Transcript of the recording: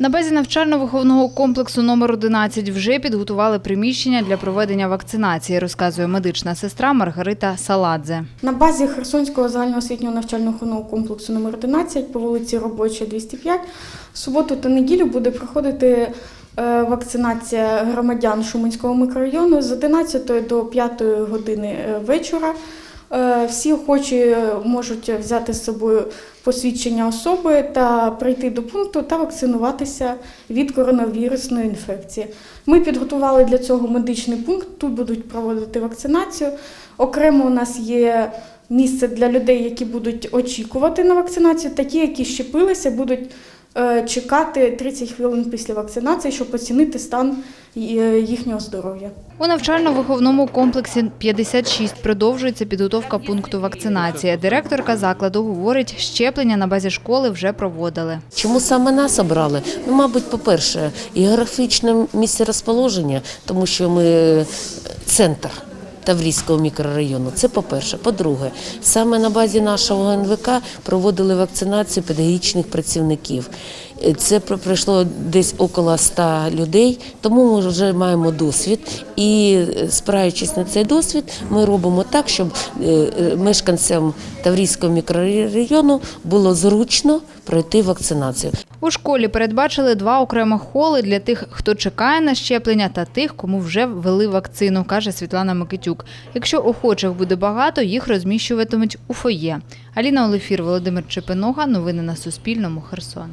На базі навчально-виховного комплексу номер 11 вже підготували приміщення для проведення вакцинації, розказує медична сестра Маргарита Саладзе. На базі Херсонського загальноосвітнього навчально-охоронного комплексу номер 11 по вулиці Робоча, 205 в суботу та неділю буде проходити е, вакцинація громадян Шуменського мікрорайону з 11 до 5 години е, вечора. Е, Всі охочі е, можуть взяти з собою посвідчення особи та прийти до пункту та вакцинуватися від коронавірусної інфекції. Ми підготували для цього медичний пункт. Тут будуть проводити вакцинацію. Окремо у нас є місце для людей, які будуть очікувати на вакцинацію, такі, які щепилися, будуть чекати 30 хвилин після вакцинації, щоб оцінити стан е, їхнього здоров'я. У навчально-виховному комплексі 56 продовжується підготовка пункту вакцинації. Директорка закладу говорить, щеплення на базі школи вже проводили. Чому саме нас обрали? Ну, мабуть, по-перше, і географічне місце розположення, тому що ми е, центр. Таврійського мікрорайону. Це по-перше. По-друге, саме на базі нашого НВК проводили вакцинацію педагогічних працівників. Е, Це про- пройшло десь около 100 людей, тому ми вже маємо досвід. І е, спираючись на цей досвід, ми робимо так, щоб е, мешканцям Таврійського мікрорайону було зручно пройти вакцинацію. У школі передбачили два окремих холи для тих, хто чекає на щеплення, та тих, кому вже ввели вакцину, каже Світлана Микитюк. Якщо охочих буде багато, їх розміщуватимуть у фоє. Аліна Олефір, Володимир Чепинога. Новини на Суспільному. Херсон.